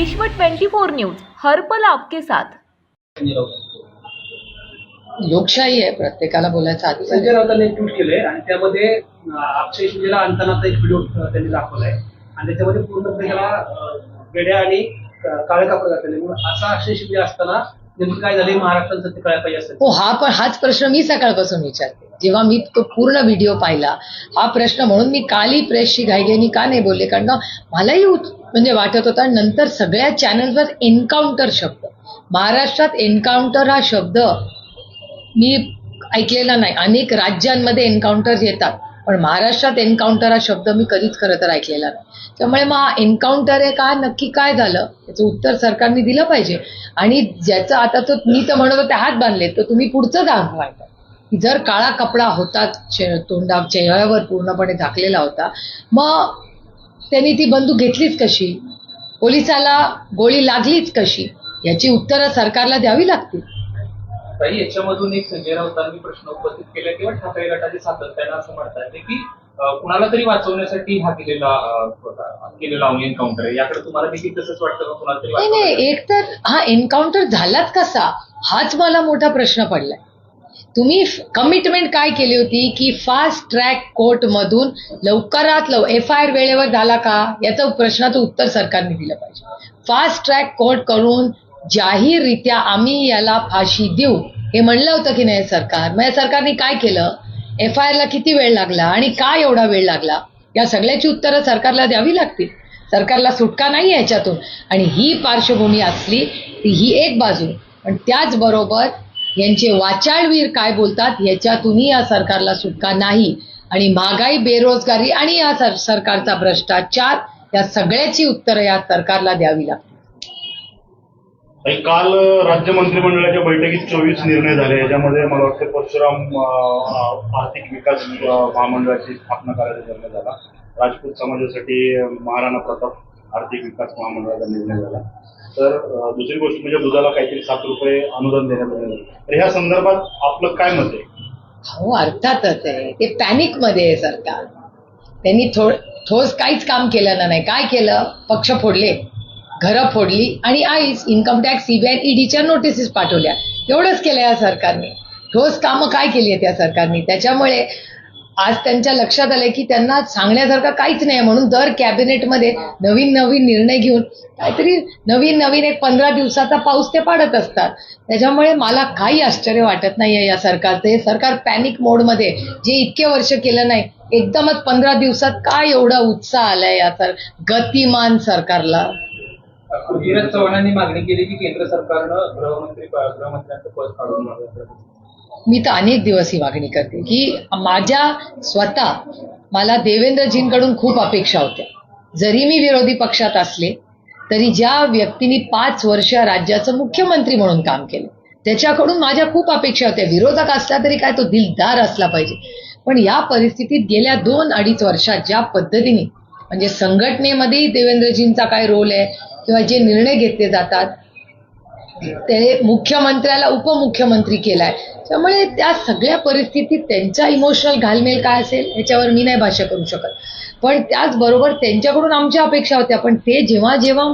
विश्व 24 न्यूज हर्पल आपके साथ. लोकशाही आहे प्रत्येकाला बोलायचा संजय. राऊतांनी एक ट्विट केलंय आणि त्यामध्ये अक्षय शिंदेला आणतानाचा एक व्हिडिओ त्यांनी दाखवलाय. आणि त्याच्यामध्ये पूर्णपणे त्याला अं, बेड्या आणि काळे कापड घातलेले. मग असा अक्षय शिंदे असताना नेमकं काय झालंय? महाराष्ट्रात सत्य कळायला पाहिजे असं हो हा पण हाच प्रश्न मी सकाळपासून विचारते. जेव्हा मी तो पूर्ण व्हिडिओ पाहिला हा प्रश्न म्हणून मी काली प्रेसशी घाईघाईनी का नाही बोलले? कारण का मलाही म्हणजे वाटत होता नंतर सगळ्या चॅनल्सवर एन्काउंटर शब्द. महाराष्ट्रात एन्काउंटर हा शब्द मी ऐकलेला नाही. अनेक राज्यांमध्ये एन्काउंटर येतात. पण महाराष्ट्रात एन्काउंटर हा शब्द मी कधीच खरं तर ऐकलेला नाही. त्यामुळे मग हा एन्काउंटर आहे का? नक्की काय झालं? याचं उत्तर सरकारने दिलं पाहिजे. आणि ज्याचं आता तो मी तर म्हणत होते हात बांधले तर तुम्ही पुढचं दाखवायचं जर काळा कपडा होता तोंडा चेहऱ्यावर पूर्णपणे झाकलेला होता मग त्यांनी ती बंदूक घेतलीच कशी? पोलिसाला गोळी लागलीच कशी? याची उत्तरं सरकारला द्यावी लागतील. ताई याच्यामधून एक संजय राऊतांनी प्रश्न उपस्थित केला किंवा ठाकरे गटाचे सातत्यानं असं म्हणतात की कुणाला तरी वाचवण्यासाठी हा केलेला केलेला एन्काउंटर आहे. याकडे तुम्हाला देखील तसंच वाटतं का? कुणाला तरी? नाही एक तर हा एन्काउंटर झालाच कसा? हाच मला मोठा प्रश्न पडलाय. तुम्ही कमिटमेंट काय केली होती की फास्ट ट्रॅक कोर्ट मधून लवकरात लव एफ आय आर वेळेवर झाला का? याचं प्रश्नाचं उत्तर सरकारने दिलं पाहिजे. फास्ट ट्रॅक कोर्ट करून जाहीररित्या आम्ही याला फाशी देऊ. हे म्हणलं होतं की नाही सरकार? मग या सरकारने काय केलं? एफ आय आरला किती वेळ लागला आणि का एवढा वेळ लागला? या सगळ्याची उत्तरं सरकारला द्यावी लागतील. सरकारला सुटका नाही याच्यातून. आणि ही पार्श्वभूमी असली ती ही एक बाजू. पण त्याचबरोबर यांचे वाचाळवीर काय बोलतात याच्यातूनही या सरकारला सुटका नाही. आणि महागाई बेरोजगारी आणि या सर सरकारचा भ्रष्टाचार या सगळ्याची उत्तरं या सरकारला द्यावी लागतील. काल राज्य मंत्रिमंडळाच्या बैठकीत चोवीस निर्णय झाले. याच्यामध्ये मला वाटतं परशुराम आर्थिक विकास महामंडळाची स्थापना करायचा निर्णय झाला. राजपूत समाजासाठी महाराणा प्रताप आर्थिक विकास महामंडळाचा निर्णय झाला. तर दुसरी गोष्ट म्हणजे दुधाला काहीतरी सात रुपये अनुदान देण्यात आलं. तर ह्या संदर्भात आपलं काय मत आहे? हो अर्थातच आहे. ते पॅनिकमध्ये आहे सरकार. त्यांनी थो ठोस काहीच काम केलं नाही. काय केलं? पक्ष फोडले. घरं फोडली आणि आईच इन्कम टॅक्स सीबीआय ईडीच्या नोटिसेस पाठवल्या. एवढंच केलं या सरकारने. ठोस कामं काय केली आहेत या सरकारने? त्याच्यामुळे आज त्यांच्या लक्षात आलंय की त्यांना सांगण्यासारखं काहीच नाही म्हणून दर कॅबिनेटमध्ये नवीन नवीन निर्णय घेऊन काहीतरी नवीन नवीन एक पंधरा दिवसाचा पाऊस ते पाडत असतात. त्याच्यामुळे मला काही आश्चर्य वाटत नाहीये या सरकारचं. हे सरकार पॅनिक मोडमध्ये जे इतके वर्ष केलं नाही एकदमच पंधरा दिवसात काय एवढा उत्साह आलाय या सर गतिमान सरकारला. पृथ्वीराज चव्हाणांनी मागणी केली की केंद्र सरकारनं गृहमंत्री गृहमंत्र्यांचं पद काढून. मी तर अनेक दिवस ही मागणी करते की माझ्या स्वतः मला देवेंद्रजींकडून खूप अपेक्षा होत्या. जरी मी विरोधी पक्षात असले तरी ज्या व्यक्तींनी पाच वर्ष राज्याचं मुख्यमंत्री म्हणून काम केलं त्याच्याकडून माझ्या खूप अपेक्षा होत्या. विरोधक असला तरी काय तो दिलदार असला पाहिजे. पण या परिस्थितीत गेल्या दोन अडीच वर्षात ज्या पद्धतीने म्हणजे संघटनेमध्येही देवेंद्रजींचा काय रोल आहे किंवा जे निर्णय घेतले जातात ते मुख्यमंत्र्याला उपमुख्यमंत्री केलाय. त्यामुळे त्या सगळ्या परिस्थितीत त्यांचा इमोशनल घालमेल काय असेल याच्यावर मी नाही भाष्य करू शकत. पण त्याचबरोबर त्यांच्याकडून आमच्या अपेक्षा होत्या पण ते जेव्हा जेव्हा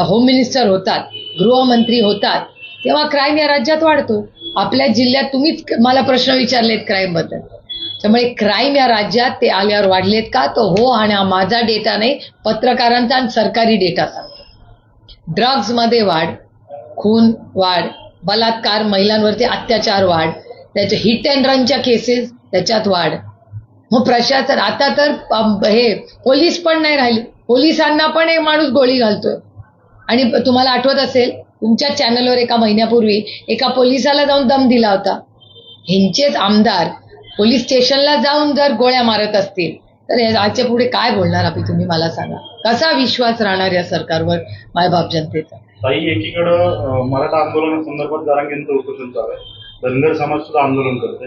होम मिनिस्टर होतात गृहमंत्री होतात तेव्हा क्राईम या राज्यात वाढतो. आपल्या जिल्ह्यात तुम्हीच मला प्रश्न विचारलेत क्राईमबद्दल त्यामुळे क्राईम या राज्यात ते आल्यावर वाढलेत का? तो हो आणि हा माझा डेटा नाही पत्रकारांचा आणि सरकारी डेटा सांगतो. ड्रग्जमध्ये वाढ खून वाढ बलात्कार महिलांवरती अत्याचार वाढ त्याच्या हिट अँड रनच्या केसेस त्याच्यात वाढ. मग प्रशासन आता तर हे पोलीस पण नाही राहिले. पोलिसांना पण एक माणूस गोळी घालतोय. आणि तुम्हाला आठवत असेल तुमच्या चॅनलवर एका महिन्यापूर्वी एका पोलिसाला जाऊन दम दिला होता. ह्यांचेच आमदार पोलीस स्टेशनला जाऊन जर गोळ्या मारत असतील तर आजच्या याच्यापुढे काय बोलणार आपण तुम्ही मला सांगा. कसा विश्वास राहणार या सरकारवर मायबाप जनतेचा? ताई एकीकडं मराठा मराठा आंदोलनासंदर्भात जरांगेंचं उपोषण चालू आहे. धनगर समाज सुद्धा आंदोलन करते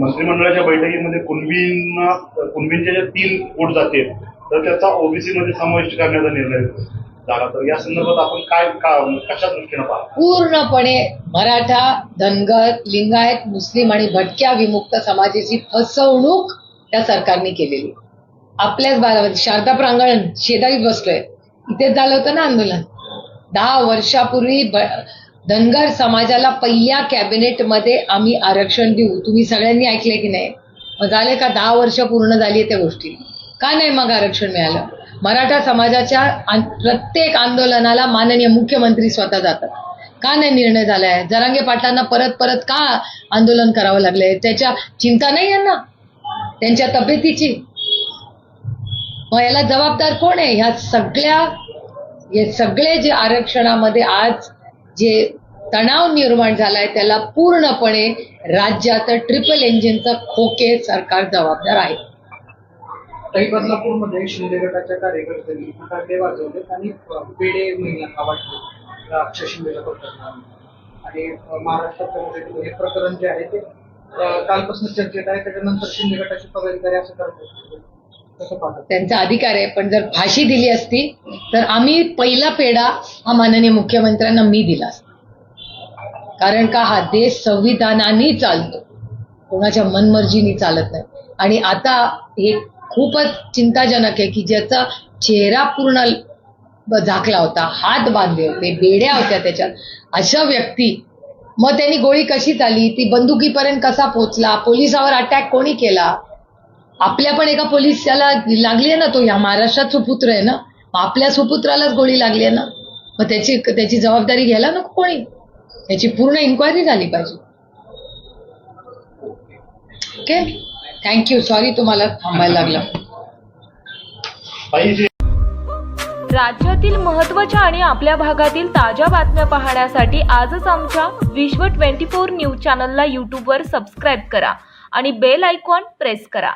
मंत्रिमंडळाच्या बैठकीमध्ये कुणबींना कुणबींच्या ज्या तीन पोट जातील तर त्याचा ओबीसी मध्ये समाविष्ट करण्याचा निर्णय झाला. तर या संदर्भात आपण काय कशा दृष्टीनं पाहतो? पूर्णपणे मराठा धनगर लिंगायत मुस्लिम आणि भटक्या विमुक्त समाजाची फसवणूक त्या सरकारने केलेली. आपल्याच बारामध्ये शारदा प्रांगण शेजारीच बसलोय. इथेच झालं होतं ना आंदोलन? दहा वर्षापूर्वी ब- धनगर समाजाला पहिल्या कॅबिनेटमध्ये आम्ही आरक्षण देऊ. तुम्ही सगळ्यांनी ऐकले की नाही? मग झाले का दहा वर्ष पूर्ण झाली त्या गोष्टी? का नाही मग आरक्षण मिळालं? मराठा समाजाच्या प्रत्येक आंदोलनाला माननीय मुख्यमंत्री स्वतः जातात. का नाही निर्णय झालाय? जरांगे पाटलांना परत परत का आंदोलन करावं लागलंय? त्याच्या चिंता नाही यांना? त्यांच्या तब्येतीची? मग याला जबाबदार कोण आहे? ह्या सगळ्या हे सगळे जे आरक्षणामध्ये आज जे तणाव निर्माण झालाय त्याला पूर्णपणे राज्याचं ट्रिपल इंजिनचं खोके सरकार जबाबदार आहे. काही बदलापूरमध्ये शिंदे गटाच्या कार्यकर्त्यांनी फटाके वाजवले आणि पेढे महिलांना वाटले अक्षय शिंदेला प्रकरणात आणि महाराष्ट्र महाराष्ट्रात हे प्रकरण जे आहे ते कालपासून चर्चेत आहे त्याच्यानंतर शिंदे गटाची पदाधिकारी असं करतात. त्यांचा अधिकार आहे पण जर फाशी दिली असती तर आम्ही पहिला पेढा हा माननीय मुख्यमंत्र्यांना मी दिला असता. कारण का हा देश संविधानाने चालतो. कोणाच्या मनमर्जीने चालत नाही. आणि आता हे खूपच चिंताजनक आहे की ज्याचा चेहरा पूर्ण झाकला होता हात बांधले होते बेड्या होत्या त्याच्यात अशा व्यक्ती मग त्यांनी गोळी कशी चाली ती बंदुकीपर्यंत कसा पोचला? पोलिसावर अटॅक कोणी केला? आपल्या पण एका पोलिसाला लागली आहे ना तो या महाराष्ट्रात सुपुत्र आहे ना? आपल्या सुपुत्रालाच गोळी लागली आहे ना? मग त्याची त्याची जबाबदारी घ्यायला नको कोणी? त्याची पूर्ण इन्क्वायरी झाली पाहिजे. ओके थँक्यू सॉरी तुम्हाला थांबायला लागलं. राज्यातील महत्त्वाच्या आणि आपल्या भागातील ताज्या बातम्या पाहण्यासाठी आजच आमच्या विश्व 24 न्यूज चॅनलला यूट्यूबवर सबस्क्राईब करा आणि बेल आयकॉन प्रेस करा.